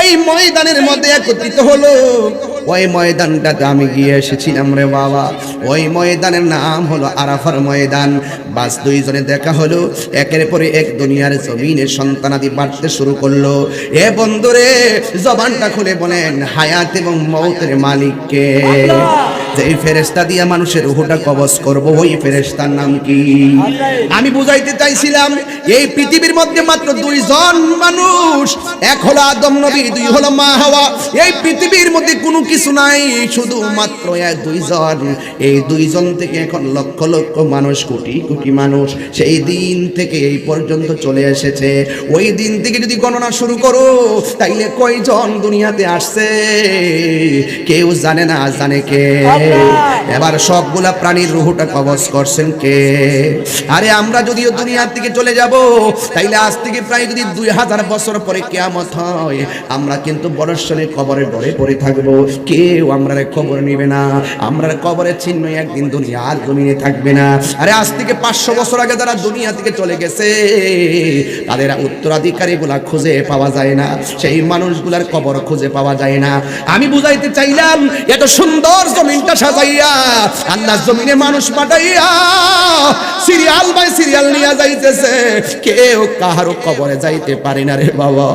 যেই ময়দানের মধ্যে একত্রিত হলো। ওই ময়দানটাতে আমি গিয়ে এসেছিলাম রে বাবা। ওই ময়দানের নাম হলো আরাফার ময়দান। বাস দুইজনে দেখা হলো। একের পরে এক দুনিয়ার জমিনে সন্তানাদি বাড়তে শুরু করল। এ বন্ধুরে জবানটা খুলে বলেন হায়াত এবং মৌতের মালিককে। যেই ফেরেস্তা দিয়ে মানুষের রুহটা কবজ করব ওই ফেরেস্তার নাম কি? আমি বুঝাইতে চাইছিলাম এই পৃথিবীর মধ্যে মাত্র দুইজন মানুষ এক হলো আদম নবী দুই হলো মা হাওয়া। এই পৃথিবীর মধ্যে কোনো কিছু নাই শুধু মাত্র এক দুইজন। এই দুইজন থেকে এখন লক্ষ লক্ষ মানুষ কোটি কোটি মানুষ সেই দিন থেকে এই পর্যন্ত চলে এসেছে। ওই দিন থেকে যদি গণনা শুরু করো তাইলে কয়জন দুনিয়াতে আসছে? কেউ জানে না জানে কে? এবার সবগুলা প্রাণীর রুহুটা কবজ করছেন কে? আরে আমরা যদিও দুনিয়ার থেকে চলে যাব তাইলে আজ থেকে প্রায় যদি দুই হাজার বছর পরে কেয়ামত হয় আমরা কিন্তু বড়শ্বরে কবরে ডরে পড়ে থাকব। কেউ আমরা খবর নিবে না। আমরা কবরের চিহ্ন একদিন দুনিয়ার জমিনে থাকবে না। আরে আজ থেকে পাঁচশো বছর আগে যারা দুনিয়া থেকে চলে গেছে, তাদের উত্তরাধিকারী গুলা খুঁজে পাওয়া যায় না। সেই মানুষগুলার কবর খুঁজে পাওয়া যায় না। আমি বুঝাইতে চাইলাম, এত সুন্দর জমিনটা সাজাইয়া আল্লাহ জমিনে মানুষ পাঠাইয়া, সিরিয়াল বাই সিরিয়াল নিয়ে যাইতেছে। কেউ কাহারও কবরে যাইতে পারে না রে বাবা।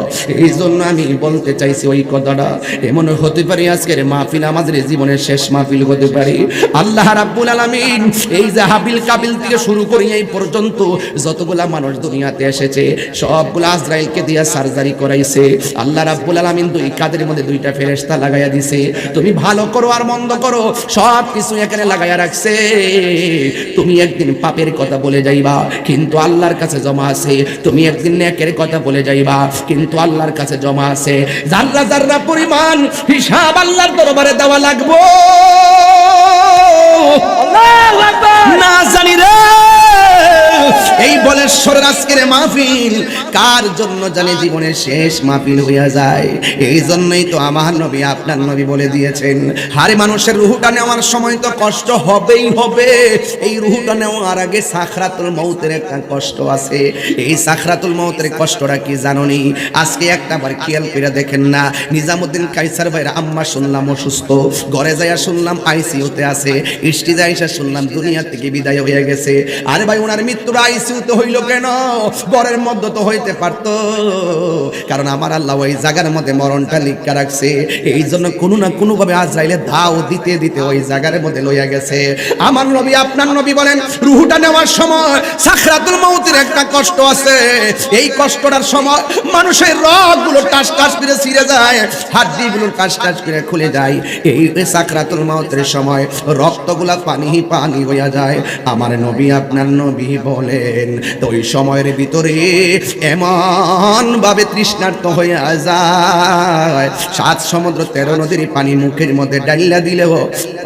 এই জন্য আমি বলতে চাইছি ওই কথাটা। এমন হতে পারে আজকের মাহফিল আমাদের জীবনের শেষ মাহফিল হতে পারে। আল্লাহ রাব্বুল আলামিন এই যে হাবিল কাবিল থেকে শুরু করি এই পর্যন্ত যতগুলা মানুষ দুনিয়াতে এসেছে, সবগুলা আজরাইলকে দিয়া সার্জারি করাইছে। আল্লাহ রাব্বুল আলামিন দুই কাদের মধ্যে দুইটা ফেরেশতা লাগাইয়া দিছে। তুমি ভালো করো আর মন্দ করো সব কিছু এখানে লাগাইয়া রাখছে। তুমি একদিন পাপের কথা বলে যাইবা, কিন্তু আল্লাহর কাছে জমা আছে। তুমি একদিন নেকের কথা বলে যাইবা, কিন্তু আল্লাহর কাছে জমা আছে। জাররা জাররা পরিমাণ হিসাব আল্লাহর দরবারে দেওয়া লাগবো। বলেশ্বরের আজকের মাহফিল, কার জন্য জানে জীবনের শেষ মাহফিল হইয়া যায়? এই জন্যই তো আমার নবী আপনার নবী বলে দিয়েছেন, হারে মানুষের রুহুটা নেওয়ার সময় তো কষ্ট হবেই হবে। এই রুহুটা নেওয়ার আগে সাখরাতুল মৌতের একটা কষ্ট আছে। এই সাখরাতুল মৌতের কষ্টটা কি জাননি? আজকে একটা বার খেয়াল করে দেখেন না। নিজামুদ্দিন কাইসার ভাইরা আম্মা শুনলাম অসুস্থ, ঘরে যাইয়া শুনলাম আইসিইউতে আছে। ইষ্টি যাইসা শুনলাম দুনিয়া থেকে বিদায় হয়ে গেছে। আরে ভাই, ওনার মৃত্যুর আইসিইউতে হইল কেন ঘরের মধ্যে তো হইতে পারতো। কারণ আমার আল্লাহ ওই জায়গার মধ্যে মরণটা লিখা রাখছে। এই জন্য কোনো না কোনো ভাবে আজরাইলে ধাও দিতে দিতে ওই জায়গার মধ্যে লইয়া গেছে। আমার নবী, আপনার নবী বলেন, রুহুটা নেওয়ার সময় সাখরাতুল মৌতের একটা কষ্ট আছে। এই কষ্টটার সময় মানুষের রগগুলো টাস টাস করে ছিঁড়ে যায় হাড্ডিগুলোর টাস টাস করে খুলে যায়। এই সাখরাতুল মৌতের সময় রক্তগুলা পানি পানি হইয়া যায়। আমার নবী, আপনার নবী বলেন, তো ওই সময়ের ভিতরে এমন ভাবে তৃষ্ণার্ত হইয়া যায়। সাত সমুদ্র, তেরো নদীর পানি মুখের মধ্যে ডাইলা দিলেও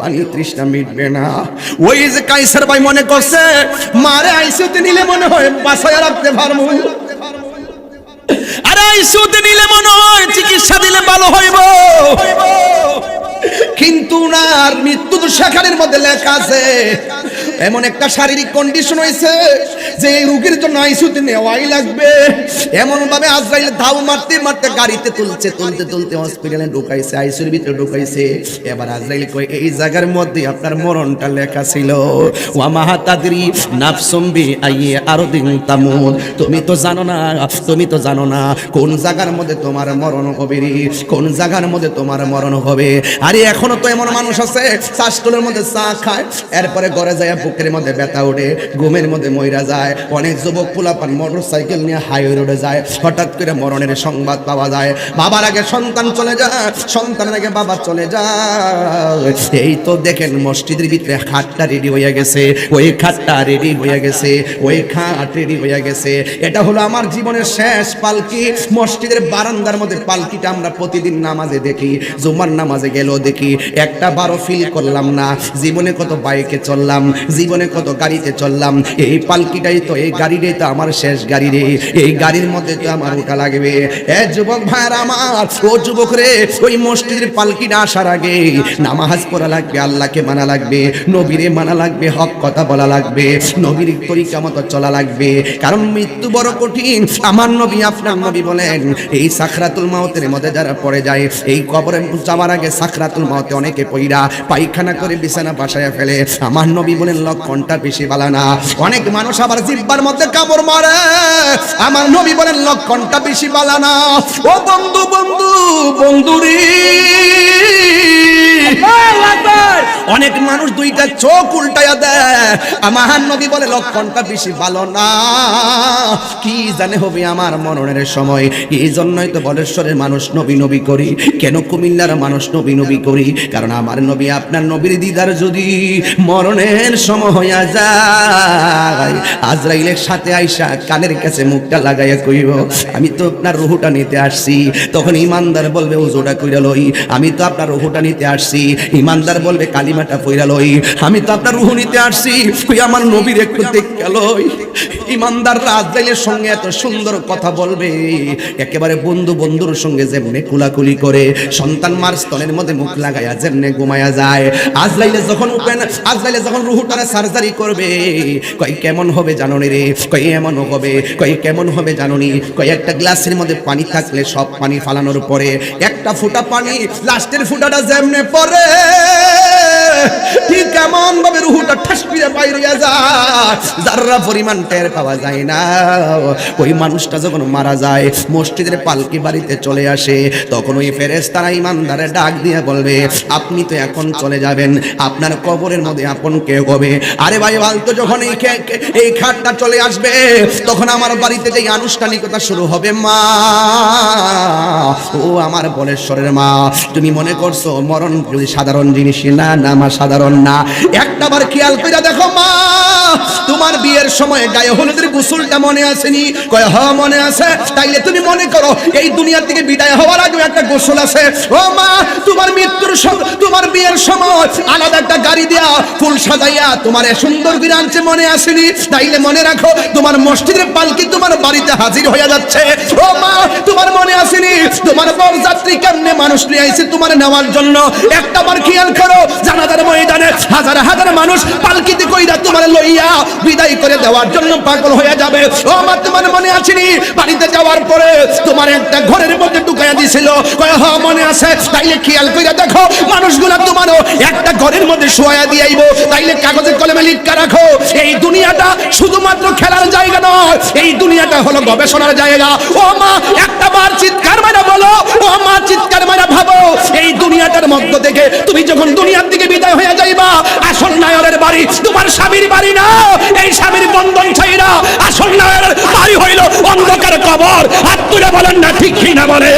পানি তৃষ্ণা মিটবে না। ওই যে কাইসার ভাই মনে করছে, মারে আইসিউতে নিলে মনে হয় বাসায় রাখতে পারব আরে আইসিউতে নিলে মনে হয় চিকিৎসা দিলে ভালো হইব। কিন্তু উনার মৃত্যু তো সেখানের মধ্যে লেখা আছে। এমন একটা শারীরিক কন্ডিশন হয়েছে যে এই রোগীর জন্য আইসিউতে নেওয়াই লাগবে। এমন ভাবে আজরাইল ধাও মারতে মারতে গাড়িতে তুলছে, তুলতে তুলতে হসপিটালে ঢুকাইছে আইসিউর ভিতরে ঢুকাইছে। এবার আজরাইল কই এই জায়গার মধ্যে আপনার মরণটা লেখা ছিল। ওয়া মাহাতাদরি নাফসুম বি আইয়ে আরদিন তামুদ। তুমি তো জানো না, তুমি তো জানো না কোন জায়গার মধ্যে তোমার মরণ হবে কোন জায়গার মধ্যে তোমার মরণ হবে। আরে এখনও তো এমন মানুষ আছে চাষটুলের মধ্যে চা খায়, এরপরে ঘরে যায়, বুকের মধ্যে ব্যথা ওঠে, ঘুমের মধ্যে মইরা যায়, অনেক যুবক পোলাপান মোটর সাইকেল নিয়ে হাইওয়ে রোডে যায়, হঠাৎ করে মরণের সংবাদ পাওয়া যায়, বাবার আগে সন্তান চলে যায়, সন্তানের আগে বাবা চলে যায়। এই তো দেখেন মসজিদের ভিতরে খাটটা রেডি হয়ে গেছে, ওই খাটটা রেডি হয়ে গেছে, ওই খাট রেডি হয়ে গেছে। এটা হলো আমার জীবনের শেষ পালকি, মসজিদের বারান্দার মধ্যে পালকিটা আমরা প্রতিদিন নামাজে দেখি, জুমার নামাজে গেলেও দেখি একটা বারো ফিল করলাম না। জীবনে কত বাইকে চললাম, জীবনে কত গাড়িতে চললাম। এই পালকিটাই তো, এই গাড়িটাই তো আমার শেষ গাড়ি রে। এই গাড়ির মধ্যে তো আমার ওটা লাগবে। এ যুবক ভাইয়ার আমার, ও যুবক রে, ওই মসজিদের পালকিটা আসার আগে নামাজ পড়া লাগবে, আল্লাহকে মানা লাগবে, নবীরে মানা লাগবে, হক কথা বলা লাগবে, নবীর তরিকা মতো চলা লাগবে। কারণ মৃত্যু বড় কঠিন। আমার নবী, আপনার নবী বলেন, এই সাখরাতুল মাউতের মধ্যে যারা পড়ে যায়, এই কবরে যাওয়ার আগে সাখরাতুল মাউতে অনেকে পইরা পায়খানা করে বিছানা বাসায় ফেলে। আমার নবী বলেন লক্ষণটা বেশি বালা না। অনেক মানুষ আবার জিব্বার মধ্যে কামড় মারে। আমার নবী বলেন লক্ষণটা বেশি বালা না। ও বন্ধু বন্ধু, বন্ধুরি। অনেক মানুষ দুইটা চোখ উল্টায়া দেয়। আমার নবী বলে লক্ষণটা বেশি ভালো না। কি জানে হবে আমার মরণের সময়? এই জন্যই তো বলেশ্বরের মানুষ নবী নবী করি। কেন কুমিল্লার মানুষ নবী নবী করি? কারণ আমার নবী আপনার নবীর দিদার যদি মরণের সময় হইয়া যায়, আজরাইলের সাথে আইসা কানের কাছে মুখটা লাগাইয়া কইব আমি তো আপনার রুহুটা নিতে আসছি। তখন ইমানদার বলবে ওজোটা কইরা লই, আমি তো আপনার রুহুটা নিতে আসছি। ইমানদার বলবে, কালিমাটা পইরা লই, আমি তো আপনার রুহু নিতে আসছি। কই আমার নবীর একটু দেখতে লই। ইমানদার রাজদাইলের সঙ্গে এত সুন্দর কথা বলবে, একেবারে বন্ধু বন্ধুর সঙ্গে যেমনে কুলাকুলি করে, সন্তান মার স্তনের মধ্যে মুখ লাগাইয়া যেমনে ঘুমায়া যায়। আজলাইলে যখন আজলাইলে যখন রুহুটারে সার্জারি করবে কই কেমন হবে জাননি রে? কই এমন হবে। কই কেমন হবে জাননি? কই একটা গ্লাসের মধ্যে পানি থাকলে সব পানি ফালানোর পরে, একটা ফুটা পানি, লাস্টের ফুটাটা যেমনে পড়ে ঠিক ভাবে রুহুটা ঠাস যায়, যাররা পরিমাণ টের পাওয়া যায় না। ওই মানুষটা যখন মারা যায়, মসজিদের পালকি বাড়িতে চলে আসে, তখন ওই ফেরেস্তারা ইমানদারে ডাক দিয়ে বলবে, আপনি তো এখন চলে যাবেন, আপনার কবরের মধ্যে আপন কে হবে? আরে ভাই ফালতু, যখন এই এই খাটটা চলে আসবে, তখন আমার বাড়িতে যে আনুষ্ঠানিকতা শুরু হবে, মা। ও আমার বলেশ্বরের মা, তুমি মনে করছ মরণ সাধারণ জিনিস, না না সাধারণ না। একটা বার খেয়াল করে দেখো মা, তোমার বিয়ের সময় গায়ে হলুদের গোসলটা মনে আসেনি? কয় হ মনে আছে। তাইলে তুমি মনে করো, এই দুনিয়া থেকে বিদায় হওয়ার আগে একটা গোসল আছে। ও মা, তোমার মৃত্যুর সম- তোমার বিয়ের সময় আলাদা একটা গাড়ি দেয়া ফুল সাজাইয়া তোমার সুন্দর করে আনছে, মনে আসেনি? তাইলে মনে রাখো, তোমার মসজিদের পালকি তোমার বাড়িতে হাজির হয়ে যাচ্ছে। ও মা, তোমার মনে আসেনি? তোমার বরযাত্রী কেমনে মানুষ নিয়ে আইছে তোমার নেওয়ার জন্য? একটা বার খেয়াল করো, জানাজার ময়দানে, হাজার হাজার মানুষ পালকিতে কইরা তোমার লইয়া বিদায় করে দেওয়ার জন্য পাগল হয়ে যাবে। ও মা তোমার মনে আসেনি? বাড়িতে যাওয়ার পরে তোমার একটা ঘরের মধ্যে ঢুকাইয়া দিছিল। কয়, হ, মনে আছে? তাইলে খেয়াল কইরা দেখো, মানুষগুলা তোমারও একটা ঘরের মধ্যে শোয়া দিয়াইবো তাইলে কাগজে কলমে লিখা রাখো। এই দুনিয়াটা শুধুমাত্র খেলার জায়গা নয়, এই দুনিয়াটা হলো গবেষণার জায়গা। ও মা, একটা বার চিৎকার মারা বলো। ও মা, চিৎকার মারা ভাবো। এই দুনিয়াটার মধ্য থেকে তুমি যখন দুনিয়ার দিকে বিদায় হয়ে যাইবা। আসল নায়রের বাড়ি, তোমার স্বামীর বাড়ি না। এই স্বামীর বন্ধন ছাইরা আসল নায়রের বাড়ি হইল অন্ধকার কবর। আর তুলে বলেন না, ঠিক কি না বলে।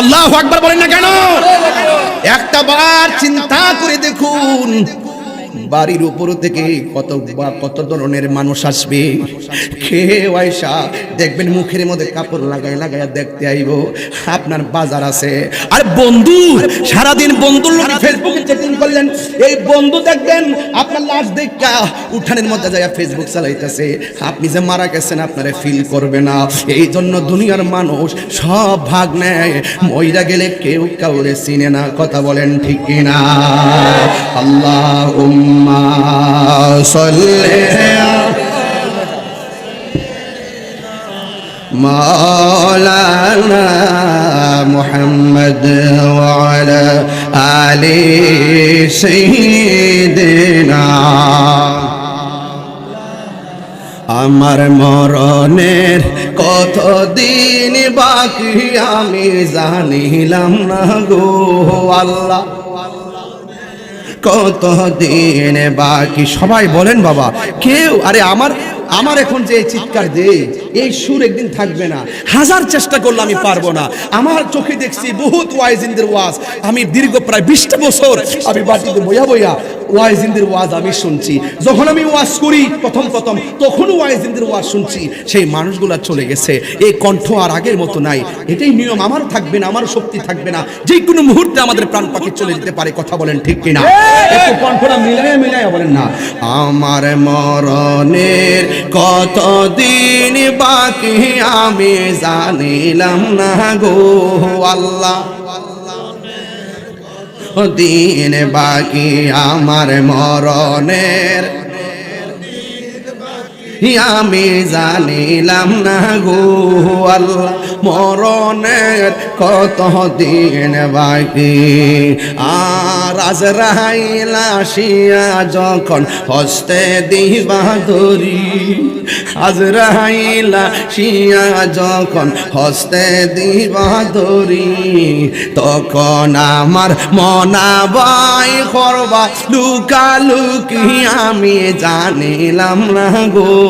আল্লাহ আকবার বলেন না কেন? একটা বার চিন্তা করে দেখুন, বাড়ির উপর থেকে কত কত ধরনের মানুষ আসবে। খেয়ে আয়সা দেখবেন মুখের মধ্যে কাপড় লাগাই লাগাই দেখতে আইব। আপনার বাজার আছে। আর বন্ধু, সারাদিন বন্ধুর ফেসবুকে চেকিং করলেন। এই বন্ধু দেখবেন, আপনার লাশ দেখা উঠানের মধ্যে যায় ফেসবুক চালাইতেছে। আপনি যে মারা গেছেন, আপনারা ফিল করবে না। এই জন্য দুনিয়ার মানুষ সব ভাগ নেয়। মইরা গেলে কেউ কাউরে চিনে না, কথা বলেন ঠিক কিনা। আল্লাহ উম্মা مولانا محمد وعلى آل سيدنا আমার মরণের কত দিন বাকি আমি জানিলাম না গো আল্লাহ কত দিন বাকি সবাই বলেন বাবা কেউ আরে আমার আমার এখন যে চিৎকার দে এই সুর একদিন থাকবে না। হাজার চেষ্টা করলে আমি পারব না। আমার চোখে দেখছি বহুত ওয়াইজিনদের ওয়াজ আমি দীর্ঘ প্রায় বিশটা বছর আমি বাটিতে বইয়া বইয়া ওয়াইজিনদের ওয়াজ আমি শুনছি। যখন আমি ওয়াজ করি, প্রথম প্রথম, তখনও ওয়াইজিনদের ওয়াজ শুনছি। সেই মানুষগুলা চলে গেছে। এই কণ্ঠ আর আগের মতো নাই। এটাই নিয়ম। আমার থাকবে না, আমার শক্তি থাকবে না। যে কোনো মুহূর্তে আমাদের প্রাণ পাখি চলে যেতে পারে, কথা বলেন ঠিক কিনা? একটু কণ্ঠটা মিলাই মিলাই বলেন না। আমার মরণের কত দিন বাকি আমি জানিলাম না গো আল্লাহ। দিন বাকি আমার মরণের? আমি জানিলাম না গো আল্লাহ, মরণের কত দিন বাকি। আর আজ রাইলা শিয়া যখন হস্তে দিবা ধরি আজ রাইলা শিয়া যখন হস্তে দিবা ধরি, তখন আমার মনাবাই করবা, লুকালুকি আমি জানিলাম না গো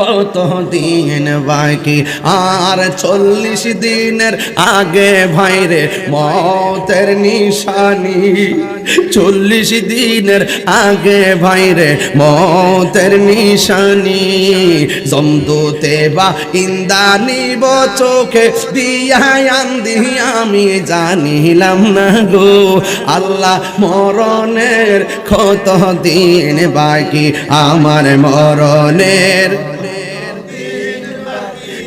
কত দিন বাকি? আর চল্লিশ দিনের আগে ভাইরে মতের নিশানি। চল্লিশ দিনের আগে ভাইরে মতের নিশানি। জমদুতে বা ইন্দানিব চোখে দিয়ায়ান দিয়া আমি জানিলাম না গো। আল্লাহ মরণের কত দিন বাকি? আমার মরণের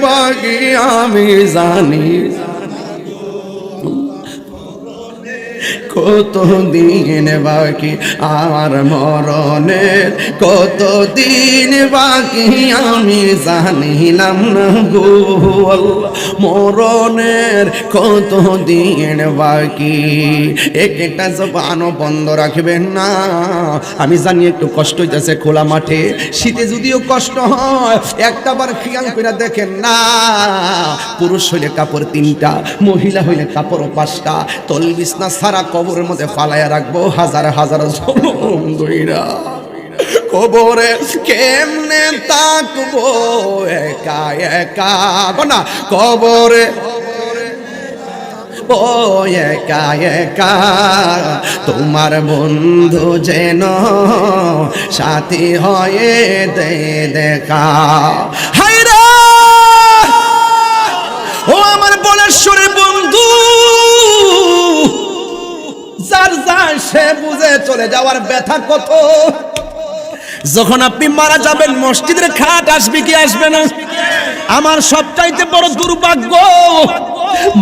বাকি আমি জানি কত দিন বাকি আমার মরণের? কত দিন বাকি আমি জানিলাম না গো মরণের কত দিন বাকি? একটা জবানও বন্ধ রাখবেন না। আমি জানি একটু কষ্ট হইতেছে খোলা মাঠে। শীতে যদিও কষ্ট হয়, একটা বার খেয়াল করে দেখেন না। পুরুষ হইলে কাপড় তিনটা, মহিলা হইলে কাপড় পাঁচটা তল বিছনা সারা কবরের মধ্যে ফালাইয়া রাখব, হাজার হাজার জনম কবরে কেমনে তাকবো একা একা? না কবরে। ও, একা একা। তোমার বন্ধু যেন সাথী হয়ে দে দেখা। যার যার, সে বুঝে চলে যাওয়ার ব্যথা কত। যখন আপনি মারা যাবেন, মসজিদের খাট আসবে কি আসবে না? আমার সবচাইতে বড় দুর্ভাগ্য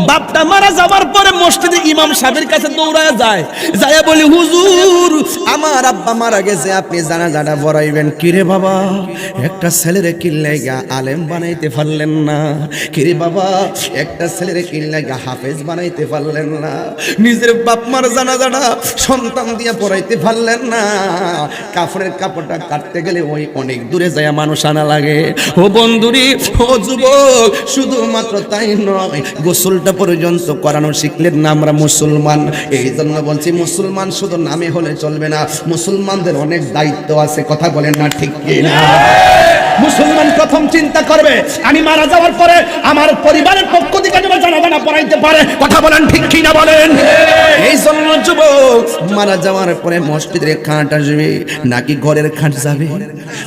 বাপটা মারা যাওয়ার পরে মসজিদে ইমাম সাহেবের কাছে দৌড়ায় যায়। যায় বলি, হুজুর, আমার আব্বা মারা গেছে, আপনি জানাজাটা বড়াইবেন কিরে বাবা, একটা ছেলেরে কিল্লাইগা আলেম বানাইতে পারলেন না। কিরে বাবা, একটা ছেলেরে কিল্লাইগা হাফেজ বানাইতে পারলেন না। নিজের বাপ মার জানাজাটা সন্তান দিয়ে পড়াইতে পারলেন না। কাপড়ের কাপড়টা কাটতে গেলে ওই অনেক দূরে যায় মানুষ আনা লাগে। ও বন্ধুরি, ও যুবক, শুধুমাত্র তাই নয় গোসলটা পর্যন্ত করানো শিখলেন না আমরা মুসলমান। এই জন্য বলছি মুসলমান শুধু নামে হলে চলবে না। মুসলমানদের অনেক দায়িত্ব আছে, কথা বলেন না ঠিক কি না মুসলমান প্রথম চিন্তা করবে, আমি মারা যাওয়ার পরে আমার পরিবারের পক্ষ থেকে জানা জানাজানা পড়াইতে পারে। কথা বলেন ঠিক কিনা বলেন? জন্য যুবক, মারা যাওয়ার পরে মসজিদের খাট আসবে, নাকি ঘরের খাট যাবে?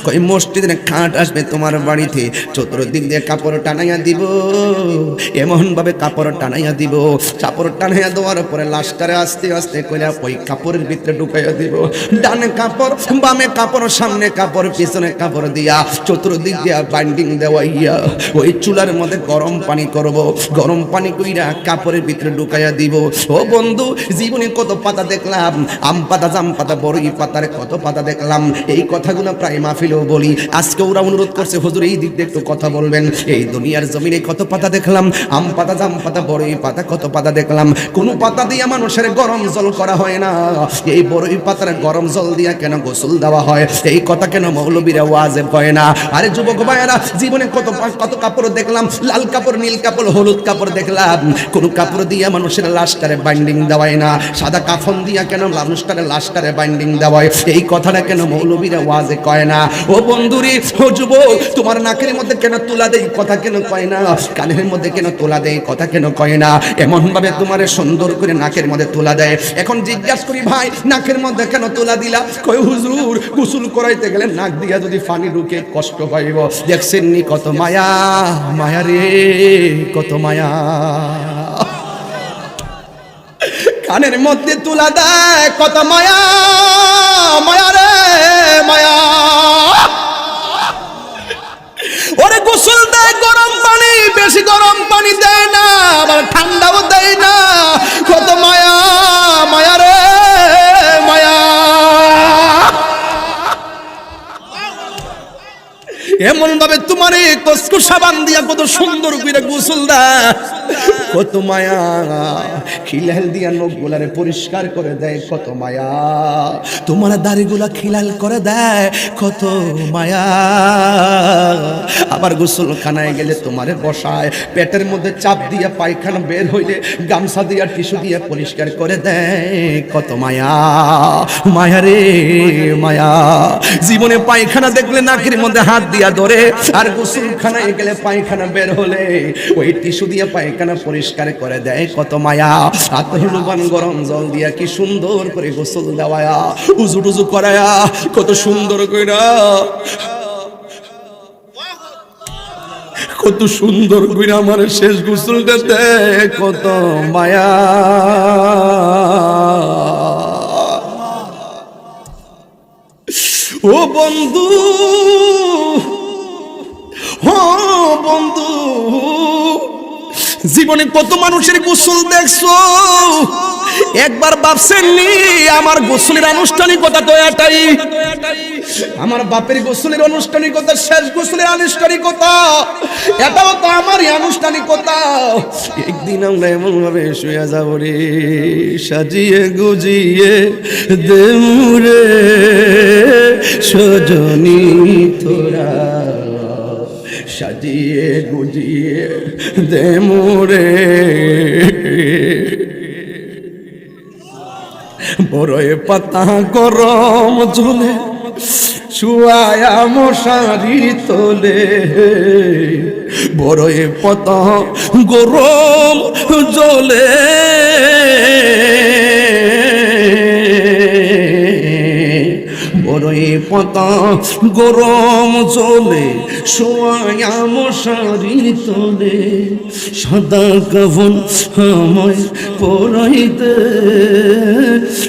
কই মসজিদের খাট আসবে তোমার বাড়িতে, চতুর্দিক দিয়ে কাপড় টানাইয়া দিব। কাপড় টানাইয়া দিব কাপড় টানাইয়া দেওয়ার পরে লাস্টারে আস্তে আস্তে করে ওই কাপড়ের ভিতরে ঢুকাইয়া দিব। ডানে কাপড়, বামে কাপড়, সামনে কাপড়, পিছনে কাপড় দিয়া চতুর্দিক দিয়া বাইন্ডিং দেওয়া ইয়া ওই চুলার মধ্যে গরম পানি করব। গরম পানি কইরা কাপড়ের ভিতরে ঢুকাইয়া দিব। ও বন্ধু জীবনে কত পাতা দেখলাম। আম পাতা, জাম পাতা বড়ই পাতার কত পাতা দেখলাম। এই কথাগুলো প্রায় মাহফিলেও বলি। আজকে ওরা অনুরোধ করছে, হুজুর, এই দিক দিয়ে একটু কথা বলবেন। এই দুনিয়ার জমিনে কত পাতা দেখলাম। আম পাতা, জাম পাতা বড়ই পাতা, কত পাতা দেখলাম। কোন পাতা দিয়ে মানুষের গরম জল করা হয় না। এই বড়ই পাতার গরম জল দিয়া কেন গোসল দেওয়া হয়? এই কথা কেন মৌলবীরা ওয়াজে হয় না? আরে যুবক ভাইয়েরা, জীবনে কত কত কাপড় দেখলাম। লাল কাপড়, নীল কাপড়, হলুদ কাপড় দেখলাম। কোন কাপড় দিয়ে মানুষের লাশটারে বাইন্ডিং দেওয়ায় না। সাদা কাফন দিয়া কেন মানুষটারে লাশটারে বাইন্ডিং দেওয়ায়? এই কথাটা কেন মৌলবীরা ওয়াজে কয় না? ও বন্ধুরি, ও যুবক, তোমার নাকের মধ্যে কেন তোলা দেয়? কথা কেন কয় না? কানের মধ্যে কেন তোলা দেয়? কথা কেন কয় না? এমন ভাবে তোমারে সুন্দর করে নাকের মধ্যে তোলা দেয়। এখন জিজ্ঞাসা করি, ভাই, নাকের মধ্যে কেন তোলা দিলা? কই হুজুর, গোসল করাইতে গেলে নাক দিয়া যদি পানি ঢুকে কষ্ট পাইব। দেখছেন নি কত মায়া? মায়া রে, কত মায়া? কানের মধ্যে তুলা দেয়, কত মায়া মায়া রে, মায়া। ওরে গোসল দেয়, গরম পানি, বেশি গরম পানি দেয় না, আবার ঠান্ডাও দেয় না। কত মায়া মায়া রে, মায়া। এমন ভাবে তোমার কসকু সাবান দিয়া কত সুন্দর করে গোসল দেয়। কত মায়া? খিলাল দিয়া নখ গুলারে পরিষ্কার করে দেয়, কত মায়া? তোমার দাড়িগুলা খিলাল করে দেয়, কত মায়া? আবার গোসলখানায় গেলে তোমারে বসায়, পেটের মধ্যে চাপ দিয়া পায়খানা বের হইলে গামছা দিয়া টিস্যু দিয়ে পরিষ্কার করে দেয়, কত মায়া? মায়া রে, মায়া। জীবনে পায়খানা দেখলে নাকের মধ্যে হাত দিয়া ধরে, আর গোসলখানায় গেলে পায়খানা বের হলে ওই টিস্যু দিয়ে পায়খানা পরিষ্কার করে দেয় কত মায়া। আতহলুবান গরম জল দিয়া কি সুন্দর করে গোসল দেওয়ায়া। উজু টুজু করায়া, কত সুন্দর কইরা। কত সুন্দর কইরা আমার শেষ গোসলটা দেয় কত মায়া। ও বন্ধু বন্ধু জীবনে কত মানুষের গোসল দেখছ? একবার ভাবছেননি আমার গোসলের আনুষ্ঠানিকতা তো এটাই। আমার বাপের গোসলের আনুষ্ঠানিকতা, শেষ গোসলের আনুষ্ঠানিকতা, এটাও তো আমারই আনুষ্ঠানিকতা। একদিন আমরা এমন ভাবে শুয়ে যাব রে, সাজিয়ে গুজিয়ে দেমুরে সজনী তোরা। সাজিয়ে গুজিয়ে দে মোরে বড়য়ে পাতা গরম চলে শুয়ায়া মশারি তোলে। বড়য়ে পাতা গরম জলে বড়ই পাতা, গরম চলে সোয়া মশারি তোলে, সাদা কভন আমায় পরাইতে,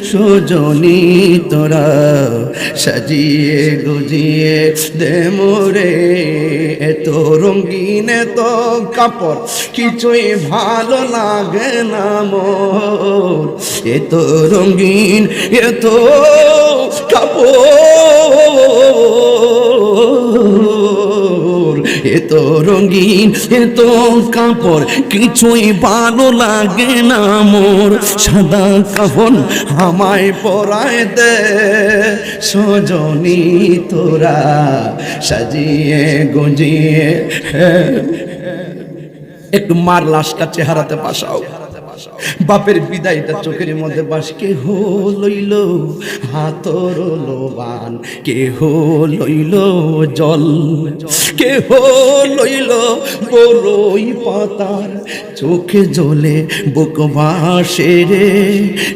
সজনী তোরা সাজিয়ে গুজিয়ে দে মোরে, এত রঙিন, এত কাপড়, কিছুই ভালো লাগে না মোর, এত রঙিন, এত কাপড় এত রঙিন এত কাপড় কিছুই ভালো লাগে না মোর সাদা কাপড় আমায় পরায় দে সজনী তোরা সাজিয়ে গুজিয়ে একটু মার লাশটা চেহারাতে পাশাও বাপের বিদায়টা চোখের মধ্যে বাস কে হো লইল, হাতর লোবান কে হো লইল জল কে হো লইল বড়ই পাতার, চোখে জ্বলে বুক বাসে রে,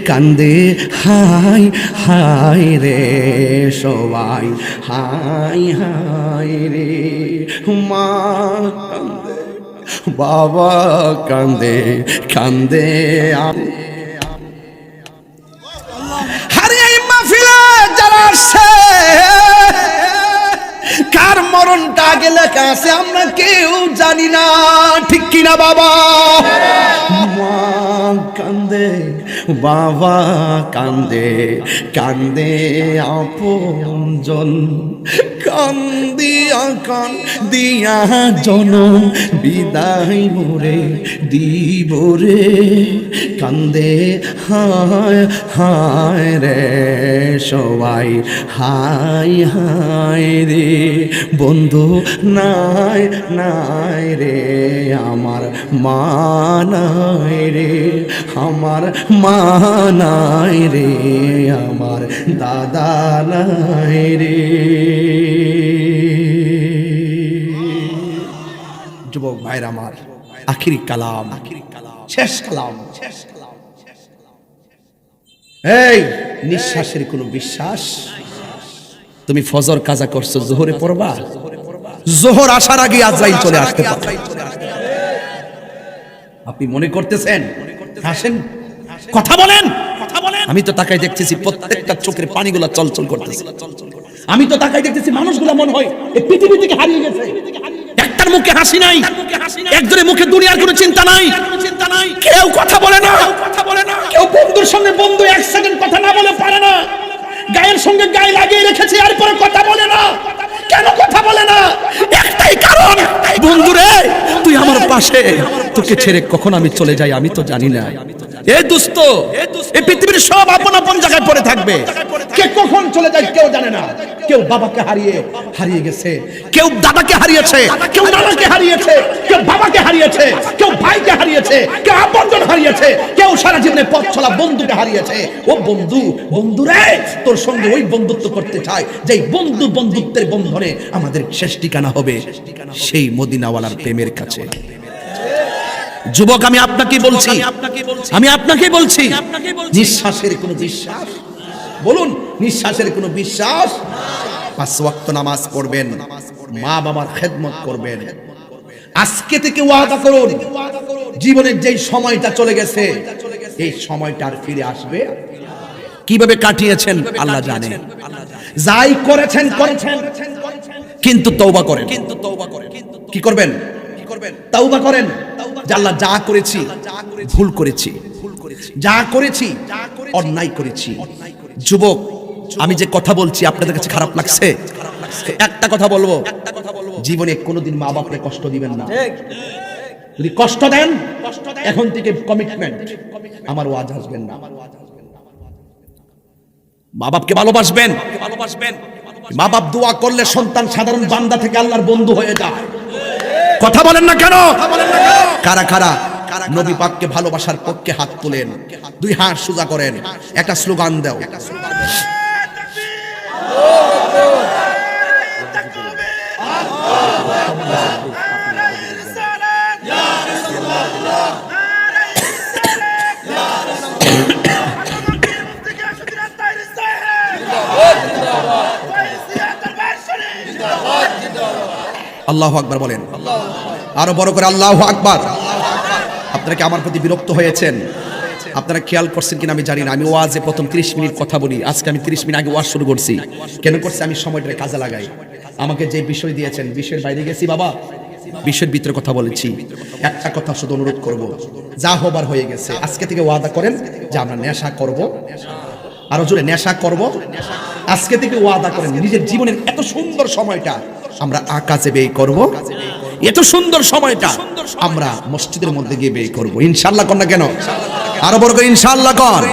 কান্দে হাই হাই রে সবাই, হাই হাই রে, মা কান্দে বাবা কান্দে কান্দে এই মাহফিলে যারা আসছে, কার মরণটা আগে লেখা আছে আমরা কেউ জানি না, ঠিক কিনা বাবা? মা কান্দে বাবা কান্দে কান্দে আপনজন। কান্দিয়া কান দিয়া জনম বিদায় মোরে দিব রে। কান্দে হায় হায় রে সবাই, হায় হায় রে। বন্ধু নাই নাই রে, আমার মা নাই রে। আমার মা নাই রে, আমার দাদা নাই রে। যুবক ভাইরা আমার, আখিরি কালাম আখিরি কালাম শেষ কালাম। শেষ কালাম এই, নিঃশ্বাসের কোনো বিশ্বাস? তুমি ফজর কাজা করছ, জোহরে পড়বা? জোহর আসার আগে আজরাইল চলে আসতে পারে। আপনি মনে করতেছেন? হাসেন কথা বলেন। কথা বলেন। আমি তো তাকাই দেখতেছি প্রত্যেকটা চোখের পানিগুলো চলচল করতেছে। আমি তো তাকাই দেখতেছি মানুষগুলো মনে হয় এই পৃথিবী থেকে হারিয়ে গেছে। একটার মুখে হাসি নাই। একজনের মুখে দুনিয়ার কোনো চিন্তা নাই। চিন্তা নাই। কেউ কথা বলে না। কথা বলে না। কেউ বন্ধুর সঙ্গে বন্ধু এক সেকেন্ড কথা না বলে পারে না। গায়ের সঙ্গে গায়ে লাগিয়ে রেখেছে আর পরে কথা বলে না। কেন কথা বলে না? একটাই কারণ। বন্ধুরে তুই আমার পাশে। তোকে ছেড়ে কখন আমি চলে যাই আমি তো জানি না। এ এই পৃথিবীর সব আপন আপন জায়গায় পড়ে থাকবে। কে কখন চলে যায় কেউ জানে না। কেউ বাবাকে হারিয়ে হারিয়ে গেছে কেউ দাদাকে হারিয়েছে কেউ নানাকে হারিয়েছে কেউ বাবাকে হারিয়েছে কেউ ভাইকে হারিয়েছে কেউ আপনজন হারিয়েছে কেউ সারা জীবনে পথ চলা বন্ধুকে হারিয়েছে। ও বন্ধু বন্ধু রে তোর সঙ্গে ওই বন্ধুত্ব করতে চায় যেই বন্ধু বন্ধুত্বের বন্ধনে আমাদের শেষ ঠিকানা হবে সেই মদিনাওয়ালার প্রেমের কাছে। যুবক আমি আপনাকে বলছি। আমি আপনাকে বলছি। নিঃশ্বাসের কোনো বিশ্বাস বলুন নিঃশ্বাসের কোনো বিশ্বাস? পাঁচ ওয়াক্ত নামাজ পড়বেন। মা বাবার খেদমত করবেন। আজকে থেকে ওয়াদা করুন। জীবনের যেই সময়টা চলে গেছে এই সময়টা আর ফিরে আসবে। কীভাবে কাটিয়েছেন আল্লাহ জানে। যাই করেছেন করেছেন। কিন্তু তৌবা করেন। কিন্তু তৌবা করেন। কি করবেন? কি করবেন? তৌবা করেন। আল্লাহ যা করেছি, ভুল করেছি, যা করেছি, অন্যায় করেছি। যুবক, আমি যে কথা বলছি আপনাদের কাছে খারাপ লাগছে? একটা কথা বলব, জীবনে কোনোদিন মা বাপরে কষ্ট দিবেন না। যদি কষ্ট দেন, এখন থেকে কমিটমেন্ট আমার ওয়াজ আসবেন না। মা বাপকে ভালোবাসবেন ভালোবাসবেন। মা বাপ দোয়া করলে সন্তান সাধারণ বান্দা থেকে আল্লাহর বন্ধু হয়ে যায়। কথা বলেন না কেন? কারা কারা নবী পাককে ভালোবাসার পক্ষে হাত তোলেন দুই হাত সোজা করেন একটা স্লোগান দাও। আল্লাহ আকবার বলেন। আরও বড় করে আল্লাহ আকবার। আপনারা কি আমার প্রতি বিরক্ত হয়েছেন? আপনারা খেয়াল করছেন কিনা আমি জানি না। আমি ওয়াজে প্রথম 30 মিনিট কথা বলি। আজকে আমি 30 মিনিট আগে ওয়াজ শুরু করছি। কেন করছি? আমি সময়টা কাজে লাগাই। আমাকে যে বিষয় দিয়েছেন, বিষয়ের বাইরে গেছি বাবা। বিশ্বের ভিতরে কথা বলেছি। একটা কথা শুধু অনুরোধ করব। যা হবার হয়ে গেছে। আজকে থেকে ওয়াদা করেন যে আমরা নেশা করব। আরও জোরে, নেশা করব। আজকে থেকে ওয়াদা করেন। নিজের জীবনের এত সুন্দর সময়টা। আমরা আকাশে ব্যয় করব। এত সুন্দর সময়টা আমরা মসজিদের মধ্যে গিয়ে ব্যয় করব। ইনশাল্লাহ কর না কেন? আরও বড় করে ইনশাল্লাহ কর।